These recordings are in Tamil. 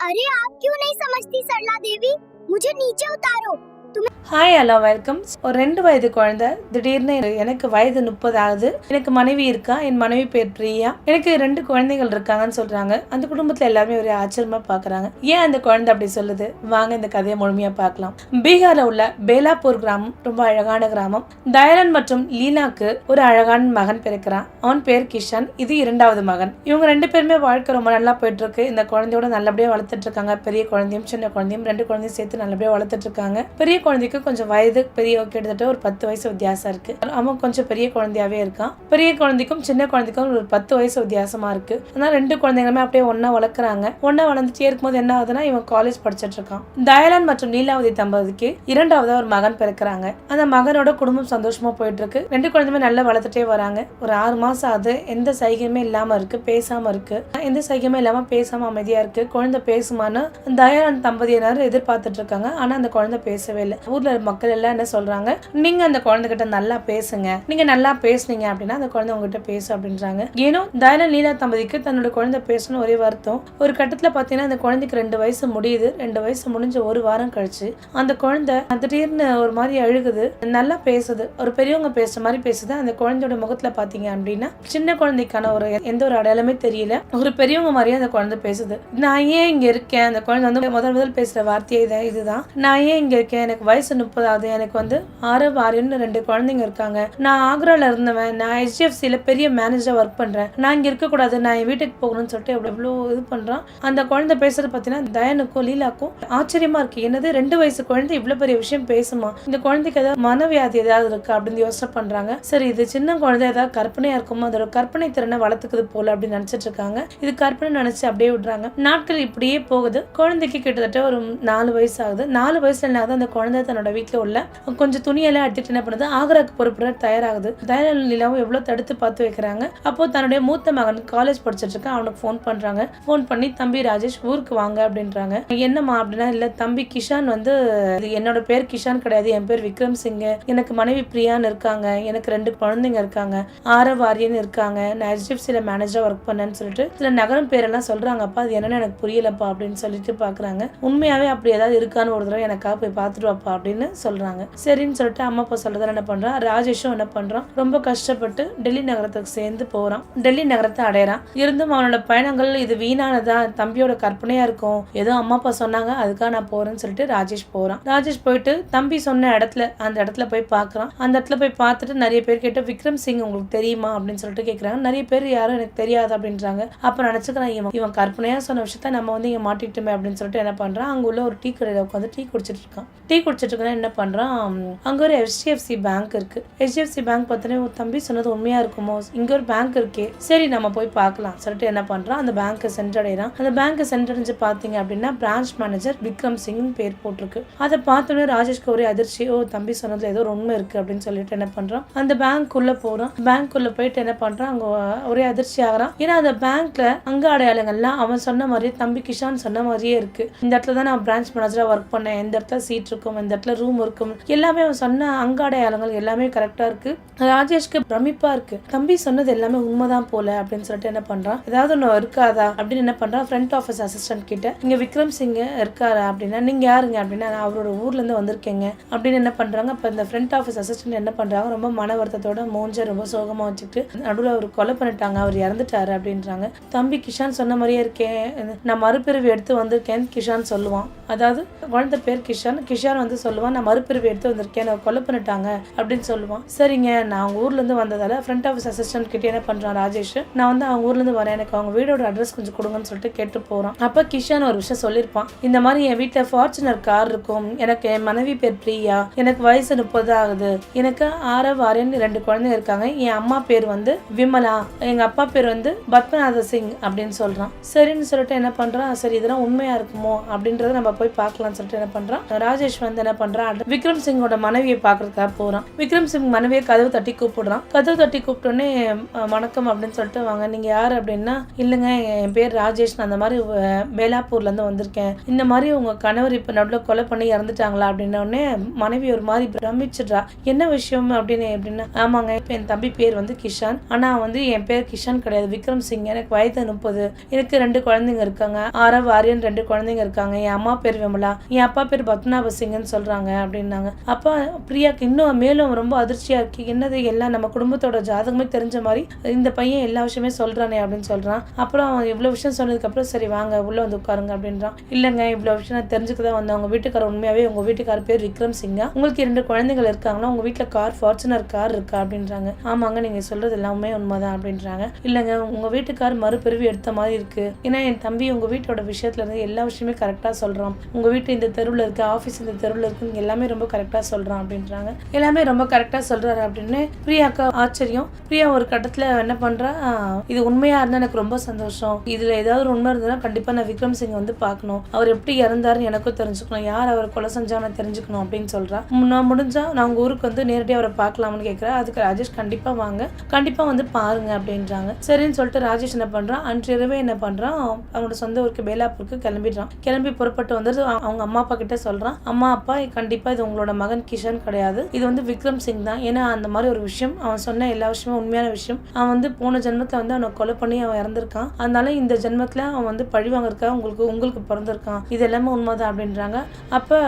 अरे आप क्यों नहीं समझती सरला देवी? मुझे नीचे उतारो। ஹாய் ஹலோ வெல்கம் ஒரு ரெண்டு வயது குழந்தை. திடீர்னு எனக்கு வயது முப்பது ஆகுது. எனக்கு மனைவி இருக்கா? என் மனைவி பேர் பிரியா. எனக்கு ரெண்டு குழந்தைகள் இருக்காங்கன்னு சொல்றாங்க. அந்த குடும்பத்துல எல்லாருமே ஒரு ஆச்சரியமா பாக்குறாங்க. ஏன் அந்த குழந்தை அப்படி சொல்லுது? வாங்க இந்த கதையை முழுமையா பார்க்கலாம். பீகார்ல உள்ள பேலாப்பூர் கிராமம் ரொம்ப அழகான கிராமம். தயரன் மற்றும் லீனாக்கு ஒரு அழகான மகன் பிறக்கிறான். அவன் பேர் கிஷன். இது இரண்டாவது மகன். இவங்க ரெண்டு பேருமே வாழ்க்கை ரொம்ப நல்லா போயிட்டு இருக்கு இந்த குழந்தையோட நல்லபடியா வளர்த்துட்டு இருக்காங்க. பெரிய குழந்தையும் சின்ன குழந்தையும் ரெண்டு குழந்தையும் சேர்த்து நல்லபடியா வளர்த்துட்டு இருக்காங்க. பெரிய குழந்தைக்கு கொஞ்சம் வயது பெரிய கிட்டத்தட்ட ஒரு பத்து வயசு வித்தியாசம் இருக்கு. அவன் கொஞ்சம் பெரிய குழந்தையாவே இருக்கான் பெரிய குழந்தைக்கும் சின்ன குழந்தைக்கும் ஒரு பத்து வயசு வித்தியாசமா இருக்கு. ஆனா ரெண்டு குழந்தைங்களுமே அப்படியே ஒன்னா வளர்க்குறாங்க. ஒன்னா வளர்ந்துட்டே இருக்கும்போது என்ன ஆகுதுன்னா இவன் காலேஜ் படிச்சிட்டு இருக்கான். தயாலன் மற்றும் நீலாவதி தம்பதிக்கு இரண்டாவதா ஒரு மகன் பிறக்கிறாங்க. அந்த மகனோட குடும்பம் சந்தோஷமா போயிட்டு இருக்கு ரெண்டு குழந்தையுமே நல்லா வளர்த்துட்டே வராங்க. ஒரு ஆறு மாசம் ஆகுது. எந்த சைகையுமே இல்லாம இருக்கு. பேசாம இருக்கு. எந்த சைகையுமே இல்லாம பேசாம அமைதியா இருக்கு. குழந்தை பேசுமான்னு தயாலன் தம்பதியினர் எதிர்பார்த்துட்டு இருக்காங்க. ஆனா அந்த குழந்தை பேசவே இல்லை. ஊர்ல மக்கள் எல்லாம் என்ன சொல்றாங்க? நீங்க அந்த குழந்தைகிட்ட நல்லா பேசுங்க. நீங்க நல்லா பேசுனீங்க அப்படின்னா அந்த குழந்தை உங்ககிட்ட பேசு அப்படின்றாங்க. ஏனோ தயன லீலா தம்பதிக்கு தன்னோட குழந்தை பேசணும் ஒரே வருத்தம். ஒரு கட்டத்துல பாத்தீங்கன்னா அந்த குழந்தைக்கு ரெண்டு வயசு முடியுது. ரெண்டு வயசு முடிஞ்ச ஒரு வாரம் கழிச்சு அந்த குழந்தை திடீர்னு ஒரு மாதிரி அழுகுது. நல்லா பேசுது. ஒரு பெரியவங்க பேசுற மாதிரி பேசுது. அந்த குழந்தையோட முகத்துல பாத்தீங்க அப்படின்னா சின்ன குழந்தைக்கான ஒரு எந்த ஒரு அடையாளமே தெரியல. ஒரு பெரியவங்க மாதிரியே அந்த குழந்தை பேசுது. நான் ஏன் இங்க இருக்கேன்? அந்த குழந்தை வந்து முதல் முதல் பேசுற வார்த்தையே இதான் இதுதான். நான் ஏன் இங்க இருக்கேன்? எனக்கு வயசு முப்பதாவது எனக்கு வந்து ஆறு ஆறுன்னு ரெண்டு குழந்தைங்க இருக்காங்க. நான் ஆக்ரால இருந்தவன். நான் ஹெச்டிஎஃப்சியில் பெரிய மேனேஜராக ஒர்க் பண்ணுறேன் நான் இங்கே இருக்கக்கூடாது. நான் என் வீட்டுக்கு போகணும்னு சொல்லிட்டு எவ்வளவு எவ்வளோ இது பண்ணுறான் அந்த குழந்தை பேசுறது பார்த்தீங்கன்னா தயனுக்கும் லீலாக்கும் ஆச்சரியமா இருக்கு. என்னது ரெண்டு வயசு குழந்தை இவ்வளோ பெரிய விஷயம் பேசுமா? இந்த குழந்தைக்கு ஏதாவது மனவியாதி ஏதாவது இருக்கு? அப்படின்னு யோசனை பண்றாங்க. சரி இது சின்ன குழந்தை ஏதாவது கற்பனையாக இருக்குமோ? அதோட கற்பனை திறனை வளர்த்துக்குது போல அப்படின்னு நினச்சிட்டு இருக்காங்க. இது கற்பனை நினச்சி அப்படியே விடுறாங்க. நாட்கள் இப்படியே போகுது. குழந்தைக்கு கிட்டத்தட்ட ஒரு நாலு வயசு ஆகுது. நாலு வயசுல அந்த குழந்தை தன்னோட வீட்டில் உள்ள கொஞ்சம் துணியெல்லாம் எடுத்துட்டு என்ன பண்ணுது? ஆக்ராக்கு பொறுப்புற தயாராகுது. தயார் நிலாவும் எவ்வளோ தடுத்து பார்த்து வைக்கிறாங்க. அப்போ தன்னுடைய மூத்த மகன் காலேஜ் படிச்சுட்டு இருக்கான். அவனுக்கு ஃபோன் பண்ணுறாங்க ஃபோன் பண்ணி தம்பி ராஜேஷ் ஊருக்கு வாங்க அப்படின்றாங்க. என்னம்மா அப்படின்னா இல்லை தம்பி கிஷான் வந்து என்னோட பேர் கிஷான் கிடையாது. என் பேர் விக்ரம் சிங் எனக்கு மனைவி பிரியான்னு இருக்காங்க. எனக்கு ரெண்டு குழந்தைங்க இருக்காங்க. ஆரவ் ஆரியன் இருக்காங்க. நான் ஹெச்டிஎஃப்சியில் மேனேஜராக ஒர்க் பண்ணேன்னு சொல்லிட்டு சில நகரம் பேரெல்லாம் சொல்கிறாங்கப்பா அது என்னன்னு எனக்கு புரியலப்பா அப்படின்னு சொல்லிட்டு பார்க்குறாங்க உண்மையாகவே அப்படி ஏதாவது இருக்கான்னு ஒரு தடவை எனக்காக போய் பார்த்துட்டு பாப்பா அப்படின்னு சொல்றாங்க. சரின்னு சொல்லிட்டு அம்மா அப்பா சொல்றதால என்ன பண்றான்? ராஜேஷும் என்ன பண்றான்? ரொம்ப கஷ்டப்பட்டு டெல்லி நகரத்துக்கு சேர்ந்து போறான். டெல்லி நகரத்தை அடையறான். இருந்தும் அவனோட பயணங்கள் இது வீணானதா? தம்பியோட கற்பனையா இருக்கும். ஏதோ அம்மா அப்பா சொன்னாங்க அதுக்காக நான் போறேன்னு சொல்லிட்டு ராஜேஷ் போறான். ராஜேஷ் போயிட்டு தம்பி சொன்ன இடத்துல அந்த இடத்துல போய் பார்க்குறான் அந்த இடத்துல போய் பார்த்துட்டு நிறைய பேர் கேட்டு விக்ரம் சிங் உங்களுக்கு தெரியுமா? அப்படின்னு சொல்லிட்டு கேட்குறாங்க நிறைய பேர் யாரும் எனக்கு தெரியாது அப்படின்றாங்க. அப்போ நினச்சிக்கிறான் இவன் இவன் கற்பனையாக சொன்ன விஷயத்த நம்ம வந்து இங்கே மாட்டிக்கிட்டோமே அப்படின்னு சொல்லிட்டு என்ன பண்ணுறான் அங்கே உள்ள ஒரு டீ கடையில் உட்காந்து டீ குடிச்சிட்டு இருக்கான். டீ குடிச்சிட்டு என்ன பண்ணுறான் அங்கே ஒரு ஹெச்டிஎஃப்சி பேங்க் இருக்கு. ஹெச்டிஎஃப்சி பேங்க் பார்த்தோன்னே உன் தம்பி சொன்னது உண்மையாக இருக்குமோ? இங்கே ஒரு பேங்க் இருக்கே. சரி நம்ம போய் பார்க்கலாம். சொல்லிட்டு என்ன பண்ணுறான் அந்த பேங்க்கை சென்றடைகிறான் அந்த பேங்க்கை சென்றடைஞ்சு பார்த்தீங்க அப்படின்னா பிரான்ச் மேனேஜர் விக்ரம் சிங்னு பேர் போட்டிருக்கு. அதை பார்த்தோன்னே ராஜேஷ்க்கு ஒரே அதிர்ச்சி. ஓ தம்பி சொன்னதுல ஏதோ உண்மை இருக்கு அப்படின்னு சொல்லிட்டு என்ன பண்ணுறான் அந்த பேங்க் போகிறான் பேங்க்குள்ளே பேங்க் போயிட்டு என்ன பண்ணுறான் அங்கே ஒரே அதிர்ச்சி ஆகிறான். ஏன்னா அந்த பேங்க்ல அங்க அடையாளங்கள்லாம் அவன் சொன்ன மாதிரியே தம்பி கிஷான் சொன்ன மாதிரியே இருக்கு. இந்த இடத்துல தான் நான் பிரான்ச் மேனேஜரா ஒர்க் பண்ணேன். இந்த இடத்துல சீட் இருக்கும். இந்த இடத்துல ரூம் இருக்கும். எல்லாமே அவன் சொன்ன அங்க அடையாளங்கள் எல்லாமே கரெக்டா இருக்கு. ராஜேஷ்க்கு பிரமிப்பா இருக்கு. தம்பி சொன்னது எல்லாமே உண்மைதான் போல அப்படின்னு சொல்லிட்டு என்ன பண்றான்? ஏதாவது ஒன்று இருக்காதா? அப்படின்னு என்ன பண்றான்? ஃப்ரண்ட் ஆஃபீஸ் அசிஸ்டன்ட் கிட்ட இங்க விக்ரம் சிங் இருக்காரா? அப்படின்னா நீங்க யாருங்க? அப்படின்னா நான் அவரோட ஊர்ல இருந்து வந்திருக்கேங்க. அப்படின்னு என்ன பண்றாங்க? அப்ப இந்த ஃப்ரண்ட் ஆஃபீஸ் அசிஸ்டன்ட் என்ன பண்றாங்க? ரொம்ப மன வருத்தத்தோட மூஞ்ச ரொம்ப சோகமா வச்சுட்டு நடுவில் அவர் கொலை பண்ணிட்டாங்க. அவர் இறந்துட்டாரு அப்படின்றாங்க. தம்பி கிஷான் சொன்ன மாதிரியே இருக்கேன். நான் மறுபிறவி எடுத்து வந்திருக்கேன் கிஷான் சொல்லுவான். அதாவது குழந்தை பேர் கிஷான். கிஷான் வந்து சொல்லுவான் நான் மறுபிறவி எடுத்து வந்திருக்கேன் நான் கொலை பண்ணிட்டாங்க அப்படின்னு சொல்லுவான். சரிங்க நான் அவங்க ஊர்லேருந்து வந்ததால் ஃப்ரண்ட் ஆஃபீஸ் அசிஸ்டன்ட் கிட்டே என்ன பண்ணுறான் ராஜேஷ்? நான் வந்து அவங்க ஊர்லேருந்து வரேன் எனக்கு அவங்க வீடோட அட்ரஸ் கொஞ்சம் கொடுங்கன்னு சொல்லிட்டு கேட்டு போகிறான் அப்போ கிஷான் ஒரு விஷயம் சொல்லியிருப்பான். இந்த மாதிரி என் வீட்டில் ஃபார்ச்சுனர் கார் இருக்கும். எனக்கு என் மனைவி பேர் பிரியா. எனக்கு வயசு முப்பது ஆகுது. எனக்கு ஆரவ் ஆரியன் ரெண்டு குழந்தைங்க இருக்காங்க. என் அம்மா பேர் வந்து விமலா. எங்க அப்பா பேர் வந்து பத்மநாத சிங் அப்படின்னு சொல்றான். சரின்னு சொல்லிட்டு என்ன பண்றான்? சரி இதெல்லாம் உண்மையா இருக்குமோ? அப்படின்றத நம்ம போய் பார்க்கலாம்னு சொல்லிட்டு என்ன பண்றான்? ராஜேஷ் வந்து வந்து என்ன பண்றான் விக்ரம் சிங்கோட மனைவியை பாக்குறதுக்காக போறான். விக்ரம் சிங் மனைவியை கதவு தட்டி கூப்பிடுறான். கதவு தட்டி கூப்பிட்டோன்னே வணக்கம் அப்படின்னு சொல்லிட்டு வாங்க. நீங்க யாரு? அப்படின்னா இல்லைங்க என் பேர் ராஜேஷ். அந்த மாதிரி பேலாப்பூர்ல இருந்து வந்திருக்கேன். இந்த மாதிரி உங்க கணவர் இப்ப நடுவில் கொலை பண்ணி இறந்துட்டாங்களா? அப்படின்ன மனைவி ஒரு மாதிரி பிரமிச்சிடுறா. என்ன விஷயம்? அப்படின்னு எப்படின்னா ஆமாங்க இப்ப என் தம்பி பேர் வந்து கிஷான். ஆனா வந்து என் பேர் கிஷான் கிடையாது. விக்ரம் சிங். எனக்கு வயது முப்பது. எனக்கு ரெண்டு குழந்தைங்க இருக்காங்க. ஆரவ் ஆரியன் ரெண்டு குழந்தைங்க இருக்காங்க. என் அம்மா பேர் விமலா. என் அப்பா பேர் பத்மநாப சிங்னு சொல்றாங்க அப்படின்னாங்க. அப்பா பிரியாக்கு இன்னும் மேலும் ரொம்ப அதிர்ச்சியா இருக்கு. என்னது எல்லாம் நம்ம குடும்பத்தோட ஜாதகமே தெரிஞ்ச மாதிரி இந்த பையன் எல்லா விஷயமே சொல்றானே அப்படின்னு சொல்றான். அப்புறம் அவன் இவ்வளவு விஷயம் சொன்னதுக்கப்புறம் சரி வாங்க உள்ள வந்து உட்காருங்க அப்படின்றான். இல்லைங்க இவ்வளோ விஷயம் நான் தெரிஞ்சுக்க தான் வந்தேன். உங்கள் வீட்டுக்காரர் உண்மையாகவே உங்கள் வீட்டுக்காரர் பேர் விக்ரம் சிங்கா. உங்களுக்கு இரண்டு குழந்தைகள் இருக்காங்களா? உங்கள் வீட்டில் கார் ஃபார்ச்சுனர் கார் இருக்கா அப்படின்றாங்க. ஆமாங்க நீங்கள் சொல்றது எல்லாமே உண்மைதான் அப்படின்றாங்க. இல்லைங்க உங்கள் வீட்டுக்கார் மறுபிறவி எடுத்த மாதிரி இருக்கு. ஏன்னா என் தம்பி உங்கள் வீட்டோட விஷயத்துல இருந்து எல்லா விஷயமே கரெக்டாக சொல்கிறான் உங்கள் வீட்டு இந்த தெருவில் இருக்க ஆஃபீஸ் இந்த தெருவில் இருக்குன்னு எல்லாமே ரொம்ப கரெக்டாக சொல்கிறான் அப்படின்றாங்க. எல்லாமே ரொம்ப கரெக்டாக சொல்கிறாரு அப்படின்னு பிரியாக்கா ஆச்சரியம். பிரியா ஒரு கட்டத்தில் என்ன பண்ணுறா இது உண்மையாக இருந்தால் எனக்கு ரொம்ப சந்தோஷம். இதில் ஏதாவது ஒரு உண்மை இருந்ததுன்னா கண்டிப்பாக நான் விக்ரம் சிங்கை வந்து பார்க்கணும். அவர் எப்படி இறந்தாருன்னு எனக்கும் தெரிஞ்சுக்கணும். யார் அவர் கொலை செஞ்சா நான் தெரிஞ்சுக்கணும் அப்படின்னு சொல்கிறா "ம், நான் முடிஞ்சா நான் உங்கள் ஊருக்கு வந்து நேரடியாக அவரை பார்க்கலாம்னு கேட்குறேன் அதுக்கு ராஜேஷ் கண்டிப்பாக வாங்க. கண்டிப்பாக வந்து பாருங்க அப்படின்றாங்க. சரின்னு சொல்லிட்டு ராஜேஷ் என்ன பண்ணுறான் அன்று இரவே என்ன பண்ணுறான் அவனோட சொந்த ஊருக்கு பேலாப்பூருக்கு கிளம்பிடுறான். கிளம்பி புறப்பட்டு வந்துட்டு அவங்க அம்மா அப்பா கிட்ட சொல்கிறான் அம்மா அப்பா கண்டிப்பா இது உங்களோட மகன் கிஷன் கிடையாது. இது வந்து விக்ரம் சிங் தான். ஏன்னா அந்த மாதிரி ஒரு விஷயம் அவன் சொன்ன எல்லா விஷயமும் உண்மையான விஷயம். அவன் வந்து போன ஜென்மத்துல வந்து அவனை கொலை பண்ணி அவன் இறந்திருக்கான். அதனால இந்த ஜென்மத்துல அவன் வந்து பழி வாங்குறதுக்காக உங்களுக்கு உங்களுக்கு பிறந்திருக்கான். இது எல்லாமே உண்மைதான் அப்படின்றாங்க. அப்ப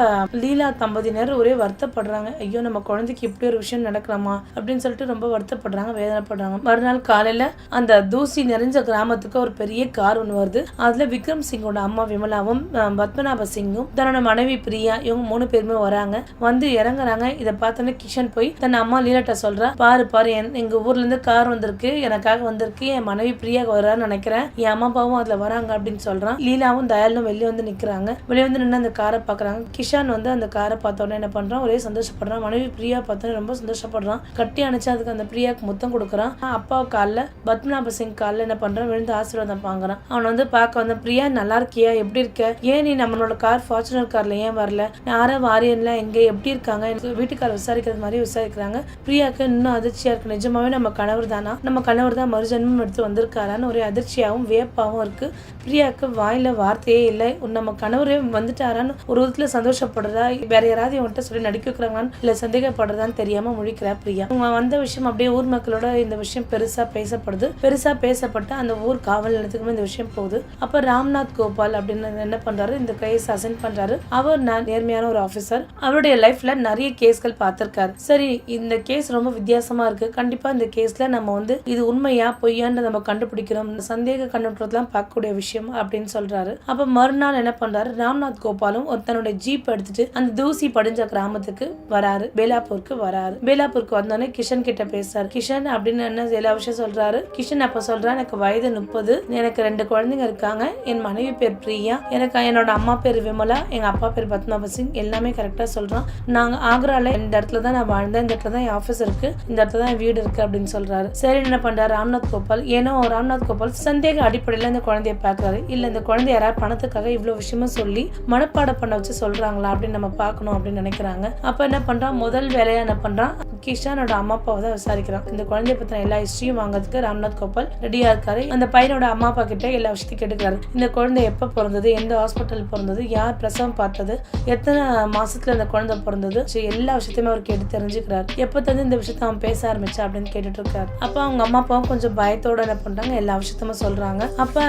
லீலா தம்பதியினர் ஒரே வருத்தப்படுறாங்க. ஐயோ நம்ம குழந்தைக்கு இப்படி ஒரு விஷயம் நடக்கலாமா? அப்படின்னு சொல்லிட்டு ரொம்ப வருத்தப்படுறாங்க வேதனைப்படுறாங்க. மறுநாள் காலையில அந்த தூசி நிறைஞ்ச கிராமத்துக்கு ஒரு பெரிய கார் ஒன்று வருது. அதுல விக்ரம் சிங்கோட அம்மா விமலாவும் பத்மநாப சிங்கும் தன்னோட மனைவி பிரியா இவங்க மூணு பேருமே வராங்க. வந்து இறங்குறாங்க. இதை பார்த்தோன்னே கிஷன் போய் தன் அம்மா லீலாட்ட சொல்றா. பாரு பாரு என் எங்க ஊர்ல இருந்து கார் வந்திருக்கு. எனக்காக வந்திருக்கு. என் மனைவி பிரியா வரான்னு நினைக்கிறேன். என் அம்மா அப்பாவும் அதுல வராங்க அப்படின்னு சொல்றான். லீலாவும் தயாலும் வெளியே வந்து நிக்கிறாங்க. வெளியே வந்து நின்று அந்த காரை பாக்குறாங்க. கிஷான் வந்து அந்த காரை பார்த்தோன்னே என்ன பண்றான்? ஒரே சந்தோஷப்படுறான். மனைவி பிரியா பார்த்தோன்னே ரொம்ப சந்தோஷப்படுறான். கட்டி அணைச்சு அதுக்கு அந்த பிரியாக்கு முத்தம் கொடுக்குறான். அப்பா காலில் பத்மநாப சிங் காலில் என்ன பண்றான்? விழுந்து ஆசீர்வாதம் வாங்குறான். அவன் வந்து பார்க்க வந்த பிரியா நல்லா இருக்கியா? எப்படி இருக்க? ஏன் நீ நம்மளோட கார் ஃபார்ச்சுனர் கார்ல ஏன் வரல? யாரா வாரியன்ல எங்க எப்படி இருக்காங்க? வீட்டுக்கார விசாரிக்கிறது மாதிரி விசாரிக்கிறாங்க. பிரியாக்கு இன்னும் அதிர்ச்சியா இருக்கு. நிஜமாவே நம்ம கணவர் தானா? நம்ம கணவர் தான் மறுஜன்மம் எடுத்து வந்திருக்காரான்னு ஒரே அதிர்ச்சியாவும் வியப்பாவும் இருக்கு. பிரியாக்கு வாயில வார்த்தையே இல்லை. நம்ம கணவரே வந்துட்டாரான்னு ஒரு விதத்துல சந்தோஷப்படுறதா? வேற யாராவது இவன்கிட்ட சொல்லி நடிக்க வைக்கிறாங்கன்னு இல்ல சந்தேகப்படுறதான்னு தெரியாம முழிக்கிறா பிரியா. அவங்க வந்த விஷயம் அப்படியே ஊர் மக்களோட இந்த விஷயம் பெருசா பேசப்படுது. பெருசா பேசப்பட்டு அந்த ஊர் காவல் நிலையத்துக்குமே இந்த விஷயம் போகுது. அப்ப ராம்நாத் கோபால் அப்படின்னு என்ன பண்றாரு? இந்த கேஸ் அசைன் பண்றாரு. அவர் நேர்மையான ஒரு ஆஃபீஸர் அவருடைய லைஃப்ல நிறைய கேஸ்கள் பார்த்திருக்காரு. சரி இந்த கேஸ் ரொம்ப வித்தியாசமா இருக்கு. கண்டிப்பா இந்த கேஸ்ல நம்ம வந்து இது உண்மையா பொய்யான்னு நம்ம கண்டுபிடிக்கிறோம். சந்தேக கண்ணோட்டத்தெல்லாம் பார்க்கக்கூடிய விஷயம் அப்படின்னு சொல்றாரு. அப்ப மறுநாள் என்ன பண்றாரு? ராம்நாத் கோபாலும் ஒரு தன்னுடைய ஜீப் எடுத்துட்டு அந்த தூசி படிஞ்ச கிராமத்துக்கு வராரு. பேலாப்பூருக்கு வராரு. பேலாப்பூருக்கு வந்தோடனே கிஷன் கிட்ட பேசுறாரு. கிஷன் அப்படின்னு என்ன எல்லா விஷயம் சொல்றாரு? கிஷன் அப்ப சொல்றா எனக்கு வயது முப்பது. எனக்கு ரெண்டு குழந்தைங்க இருக்காங்க. என் மனைவி பேர் பிரியா. எனக்கு என்னோட அம்மா பேர் விமலா. எங்க அப்பா பேர் பத்மாப சிங். எல்லாமே கரெக்டாக சொல்கிறான் நாங்கள் ஆக்ரால இந்த இடத்துல தான் நான் வாழ்ந்தேன். இந்த இடத்துல தான் என் ஆஃபீஸ் இருக்குது இந்த இடத்துல தான் வீடு இருக்குது அப்படின்னு சொல்கிறாரு சரி என்ன பண்ணுறாரு ராம்நாத் கோபால். ஏன்னா ராம்நாத் கோபால் சந்தேக அடிப்படையில் இந்த குழந்தைய பார்க்கறாரு. இல்லை இந்த குழந்தை யாராவது பணத்துக்காக இவ்வளோ விஷயமும் சொல்லி மனப்பாடம் பண்ண வச்சு சொல்கிறாங்களா அப்படின்னு நம்ம பார்க்கணும் அப்படின்னு நினைக்கிறாங்க. அப்போ என்ன பண்ணுறான் முதல் வேலையாக என்ன பண்ணுறான் கிஷானோட அம்மா அப்பாவை தான் விசாரிக்கிறான். இந்த குழந்தைய பற்றின எல்லா ஹிஸ்ட்ரியும் வாங்குறதுக்கு ராம்நாத் கோபால் ரெடியாக இருக்காரு. அந்த பையனோட அம்மா அப்பா கிட்ட எல்லா விஷயத்தையும் கேட்டுக்கிறாரு. இந்த குழந்தை எப்போ பிறந்தது? எந்த ஹாஸ்பிட்டல் பிறந்தது? யார் பிரசவம் பார்த்தது? எத்தனை மாசத்துல அந்த குழந்தை பிறந்தது. ஸோ எல்லா விஷயத்தையுமே அவர் கேட்டு தெரிஞ்சுக்கிறார். எப்போ தந்து இந்த விஷயத்த அவன் பேச ஆரம்பிச்சா அப்படின்னு கேட்டுட்டு இருக்காரு அப்ப அவங்க அம்மா அப்பாவும் கொஞ்சம் பயத்தோட என்ன பண்றாங்க எல்லா விஷயத்தையுமே சொல்றாங்க. அப்ப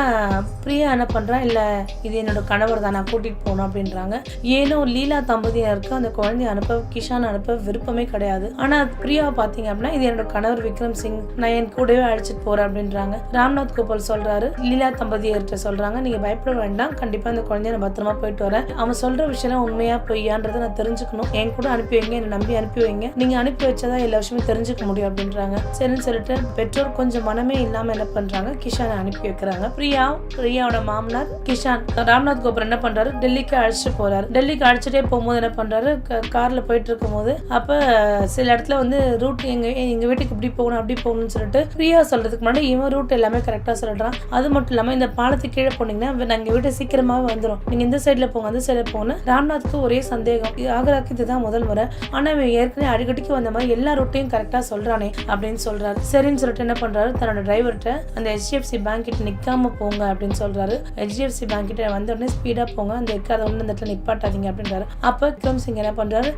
பிரியா என்ன பண்ணுறான் இல்ல இது என்னோட கணவர் தான் நான் கூட்டிட்டு போகணும் அப்படின்றாங்க. ஏனோ லீலா தம்பதியினருக்கு அந்த குழந்தைய அனுப்ப கிஷான் அனுப்ப விருப்பமே கிடையாது. ஆனா பிரியாவை பாத்தீங்க அப்படின்னா இது என்னோட கணவர் விக்ரம் சிங் நான் என் கூடவே அழைச்சிட்டு போறேன் அப்படின்றாங்க. ராம்நாத் கோபால் சொல்றாரு லீலா தம்பதியர்கிட்ட சொல்றாங்க நீங்க பயப்பட வேண்டாம் கண்டிப்பா இந்த குழந்தைய நான் பத்திரமா போயிட்டு வரேன். அவன் சொல்ற விஷயம் உண்மையா பொய்யான்றதை நான் தெரிஞ்சுக்கணும். என் கூட அனுப்பி வைங்க என்னை நம்பி அனுப்பி வைங்க. நீங்க அனுப்பி வச்சாதான் எல்லா விஷயமும் தெரிஞ்சுக்க முடியும் அப்படின்றாங்க. சரின்னு சொல்லிட்டு பெற்றோர் கொஞ்சம் மனமே இல்லாம என்ன பண்றாங்க? கிஷானை அனுப்பி வைக்கிறாங்க. பிரியா பிரியாவோட மாமனார் கிஷான். ராம்நாத் கோபுரம் என்ன பண்றாரு? டெல்லிக்கு அழைச்சிட்டு போறாரு. டெல்லிக்கு அழைச்சிட்டே போகும்போது என்ன பண்றாரு? காரில் கார்ல போயிட்டு இருக்கும்போது அப்ப சில இடத்துல வந்து ரூட் எங்க எங்க வீட்டுக்கு இப்படி போகணும் அப்படி போகணும்னு சொல்லிட்டு பிரியா சொல்றதுக்கு முன்னாடி இவன் ரூட் எல்லாமே கரெக்டா சொல்றான். அது மட்டும் இல்லாம இந்த பாலத்துக்கு கீழே போனீங்கன்னா நாங்கள் நாங்க வீட்டு சீக்கிரமாவே வந்துடும் நீங்க இந்த சைடுல போங்க அந்த சைடுல போங்க ராம்நாத்க்கு ஒரே சந்தேகம். இது ஆக்ராக்கு இதுதான் முதல் முறை. ஆனா இவன் ஏற்கனவே அடிக்கடிக்கு வந்த மாதிரி எல்லா ரூட்டையும் கரெக்டா சொல்றானே அப்படின்னு சொல்றாரு. சரின்னு சொல்லிட்டு என்ன பண்றாரு? தன்னோட டிரைவர்கிட்ட அந்த ஹெச்டிஎஃப்சி பேங்க் கிட்ட நிக்காம போங்க அப்படின்னு சொல்றாரு. ஹெச்டிஎஃப்சி பேங்க் கிட்ட வந்த உடனே ஸ்பீடா போங்க. அந்த எக்காத ஒண்ணு இந்த இடத்துல நிப்பாட்டாதீங்க அப்படின்றாரு. அப்ப விக்ரம் சிங் என்ன பண்றாரு?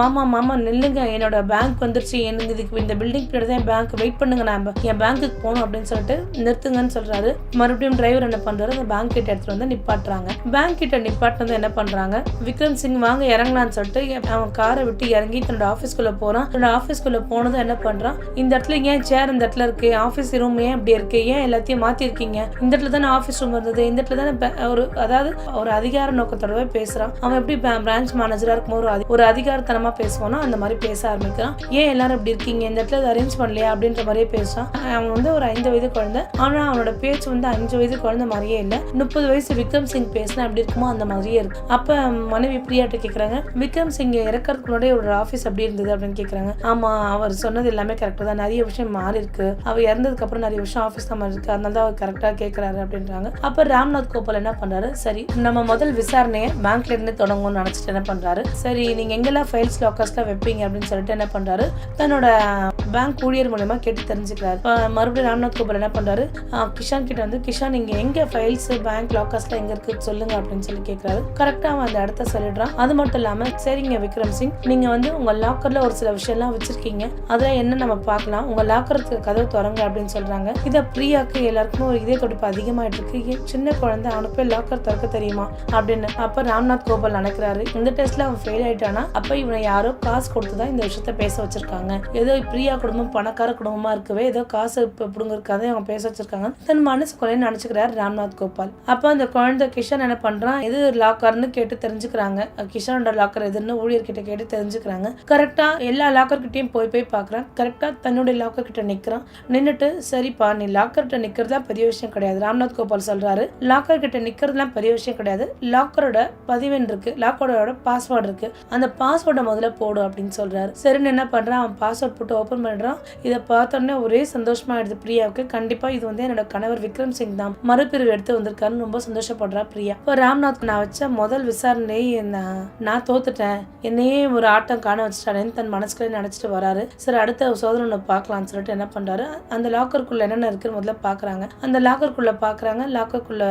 மாமா மாமா நில்லுங்க. என்னோட பேங்க் வந்துருச்சு. எனக்கு இதுக்கு இந்த பில்டிங் பின்னாடி தான் பேங்க் வெயிட் பண்ணுங்க. நான் என் பேங்க்குக்கு போகணும் அப்படின்னு சொல்லிட்டு நிறுத்துங்கன்னு சொல்றாரு. மறுபடியும் டிரைவர் என்ன பண்றாரு? அந்த பேங்க் கிட்ட எடுத்துட்டு வந்து நிப்பாட்டுறாங்க. பேங்க் கிட்ட நிப்பாட்டினது என்ன பண்றாங்க? விக்ரம் சிங் வாங்க இறங்கலான்னு சொல்லிட்டு அவன் காரை விட்டு இறங்கி தன்னோட ஆஃபீஸ்க்குள்ள போறான். தன்னோட ஆஃபீஸ்க்குள்ள போனதும் என்ன பண்றான்? இந்த இடத்துல ஏன் சேர் இந்த இடத்துல இருக்கு? ஆஃபீஸ் ரூம் ஏன் இப்படி இருக்கு? ஏன் எல்லாத்தையும் மாத்தி இருக்கீங்க இந்த இடத்துல தானே ஆஃபீஸ் ரூம் இருந்தது? இந்த இடத்துல தானே பே- ஒரு அதாவது ஒரு அதிகார நோக்கத்தோடவே பேசுறான். அவன் எப்படி பிரான்ச் மேனேஜரா இருக்கும்போது ஒரு ஒரு அதிகாரத்தனமா பேசுவானோ அந்த மாதிரி பேச ஆரம்பிக்கிறான். ஏன் எல்லாரும் இப்படி இருக்கீங்க? இந்த இடத்துல அரேஞ்ச் பண்ணலையா? அப்படின்ற மாதிரியே பேசுறான் அவன் வந்து ஒரு ஐந்து வயது குழந்தை. ஆனா அவனோட பேச்சு வந்து அஞ்சு வயது குழந்தை மாதிரியே இல்லை. முப்பது வயசு விக்ரம் சிங் பேசினா எப்படி இருக்குமோ அந்த மாதிரியே இருக்கு. அப்ப மனைவி பிரியாட்ட கேட்குறாங்க விக்ரம் சிங் இறக்கிறதுக்கு முன்னாடி ஒரு ஆஃபீஸ் அப்படி இருந்தது அப்படின்னு கேட்குறாங்க ஆமாம் அவர் சொன்னது எல்லாமே கரெக்டாக தான். நிறைய விஷயம் மாறி இருக்கு. அவர் இறந்ததுக்கு அப்புறம் நிறைய விஷயம் ஆஃபீஸ் தான் மாறி இருக்கு. அதனால தான் அவர் கரெக்டாக கேட்குறாரு அப்படின்றாங்க. அப்போ ராம்நாத் கோபால் என்ன பண்ணுறாரு சரி நம்ம முதல் விசாரணையை பேங்க்ல இருந்து தொடங்கும்னு நினைச்சிட்டு என்ன பண்ணுறாரு சரி நீங்கள் எங்கெல்லாம் ஃபைல்ஸ் லாக்கர்ஸ்லாம் வைப்பீங்க அப்படின்னு சொல்லிட்டு என்ன பண்ணுறாரு தன்னோட பேங்க் ஊழியர் மூலயமா கேட்டு தெரிஞ்சுக்கிறாரு. மறுபடியும் ராம்நாத் கோபால் என்ன பண்றாரு? கிஷான் கிட்ட வந்து கிஷான் நீங்க எங்க ஃபைல்ஸ் பேங்க் லாக்கர்ஸ்ல எங்க இருக்கு சொல்லுங்க அப்படின்னு சொல்லி கேட்குறாரு கரெக்டா அவன் அந்த இடத்த சொல்லிடுறான். அது மட்டும் இல்லாம சரிங்க விக்ரம் சிங். நீங்க வந்து உங்க லாக்கர்ல ஒரு சில விஷயம்லாம் வச்சிருக்கீங்க. அதெல்லாம் என்ன நம்ம பார்க்கலாம்? உங்க லாக்கருக்கு கதவு திறங்க அப்படின்னு சொல்றாங்க. இதை பிரியாக்கு எல்லாருக்குமே ஒரு இதே தொடுப்பு அதிகமாயிட்டு இருக்கு ஏன் சின்ன குழந்தை அவனுக்கு போய் லாக்கர் திறக்க தெரியுமா? அப்படின்னு அப்ப ராம்நாத் கோபால் நினைக்கிறாரு. இந்த டெஸ்ட்ல அவன் ஃபெயில் ஆயிட்டானா? அப்ப இவனை யாரோ காசு கொடுத்து தான் இந்த விஷயத்த பேச வச்சிருக்காங்க. ஏதோ பிரியா குடும்பம் பணக்கார குடும்பமா இருக்கவே ஏதோ காசு பிடுங்கிருக்காத அவங்க பேச வச்சிருக்காங்க. தன் மனசுக்குள்ளே நினைச்சுக்கிறாரு ராம்நாத் கோபால். அப்ப அந்த குழந்தை கிஷன் என்ன பண்றான்? எது லாக்கர்னு கேட்டு தெரிஞ்சுக்கிறாங்க. கிஷனோட லாக்கர் எதுன்னு ஊழியர்கிட்ட கேட்டு தெரிஞ்சுக்கிறாங்க. கரெக்டா எல்லா லாக்கர்கிட்டையும் போய் போய் பாக்குறான். கரெக்டா தன்னுடைய லாக்கர் கிட்ட நிக்கிறான். நின்னுட்டு சரிப்பா நீ லாக்கர் கிட்ட நிக்கிறதுலாம் பெரிய விஷயம் கிடையாது. ராம்நாத் கோபால் சொல்றாரு லாக்கர் கிட்ட நிக்கிறதுலாம் பெரிய விஷயம் கிடையாது. லாக்கரோட பதிவெண் இருக்கு. லாக்கரோட பாஸ்வேர்டு இருக்கு. அந்த பாஸ்வேர்டை முதல்ல போடு அப்படின்னு சொல்றாரு. சரின்னு என்ன பண்றான்? அவன் பாஸ்வேர்ட் போட்டு ஓபன் பண்ணுறான் இதை பார்த்தோன்னே ஒரே சந்தோஷமாக ஆயிடுது பிரியாவுக்கு. கண்டிப்பாக இது வந்து என்னோட கணவர் விக்ரம் சிங் தான். மறுபிரிவு எடுத்து வந்திருக்காருன்னு ரொம்ப சந்தோஷப்படுறா பிரியா. இப்போ ராம்நாத் நான் வச்ச முதல் விசாரணை நான் நான் தோத்துட்டேன். என்னையே ஒரு ஆட்டம் காண வச்சுட்டானேன்னு தன் மனசுக்குள்ளே நினச்சிட்டு வராரு. சரி அடுத்த சோதனை ஒன்று பார்க்கலாம்னு சொல்லிட்டு என்ன பண்ணுறாரு அந்த லாக்கருக்குள்ளே என்னென்ன இருக்குன்னு முதல்ல பார்க்குறாங்க. அந்த லாக்கருக்குள்ளே பார்க்குறாங்க. லாக்கருக்குள்ளே